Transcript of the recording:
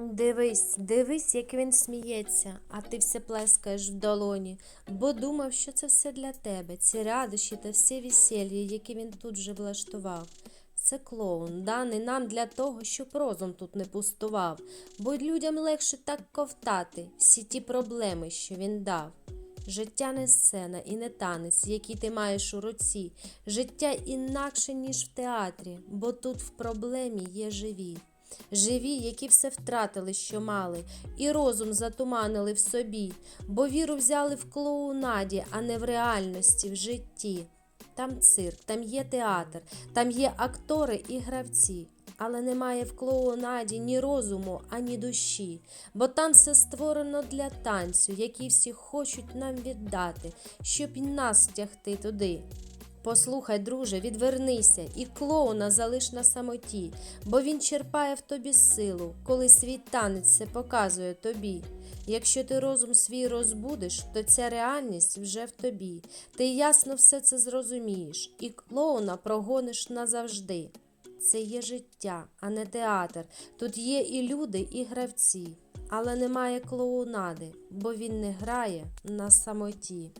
Дивись, дивись, як він сміється, а ти все плескаєш в долоні, бо думав, що це все для тебе, ці радощі та всі весілля, які він тут же влаштував. Це клоун, даний нам для того, щоб розум тут не пустував, бо людям легше так ковтати всі ті проблеми, що він дав. Життя не сцена і не танець, який ти маєш у руці. Життя інакше, ніж в театрі, бо тут в проблемі є живі. Живі, які все втратили, що мали, і розум затуманили в собі, бо віру взяли в клоунаді, а не в реальності, в житті. Там цирк, там є театр, там є актори і гравці. Але немає в клоунаді ні розуму, ані душі, бо там все створено для танцю, який всі хочуть нам віддати, щоб нас втягти туди. Послухай, друже, відвернися і клоуна залиш на самоті, бо він черпає в тобі силу, коли свій танець це показує тобі. Якщо ти розум свій розбудиш, то ця реальність вже в тобі. Ти ясно все це зрозумієш, і клоуна прогониш назавжди. Це є життя, а не театр. Тут є і люди, і гравці, але немає клоунади, бо він не грає на самоті.